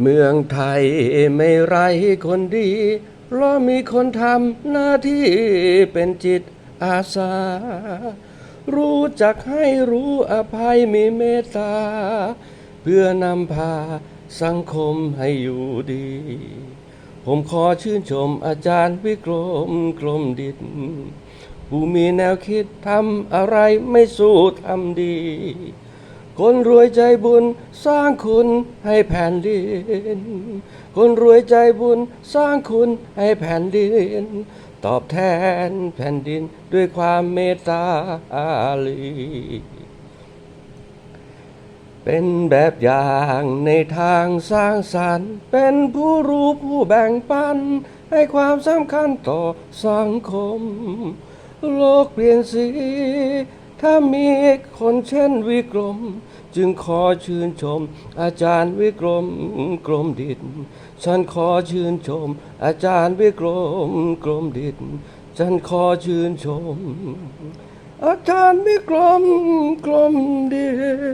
เมืองไทยไม่ไรคนดี เพราะมีคนทำหน้าที่เป็นจิตอาสา รู้จักให้รู้อภัยมีเมตตา เพื่อนำพาสังคมให้อยู่ดี ผมขอชื่นชมอาจารย์วิกรมกรมดิตผู้มีแนวคิดทำอะไรไม่สู้ทำดี คนรวยใจบุญสร้างคุณให้แผ่นดิน คนรวยใจบุญสร้างคุณให้แผ่นดิน ตอบแทนแผ่นดินด้วยความเมตตาอารีเป็นแบบอย่างในทางสร้างสรรค์ เป็นผู้รู้ผู้แบ่งปัน ให้ความสำคัญต่อสังคม โลกเปลี่ยนสี ถ้ามีคนเช่นวิกรม จึงขอชื่นชม อาจารย์วิกรมกรมดิตฉันขอชื่นชม อาจารย์วิกรมกรมดิตฉันขอชื่นชม อาจารย์วิกรมกรมดิต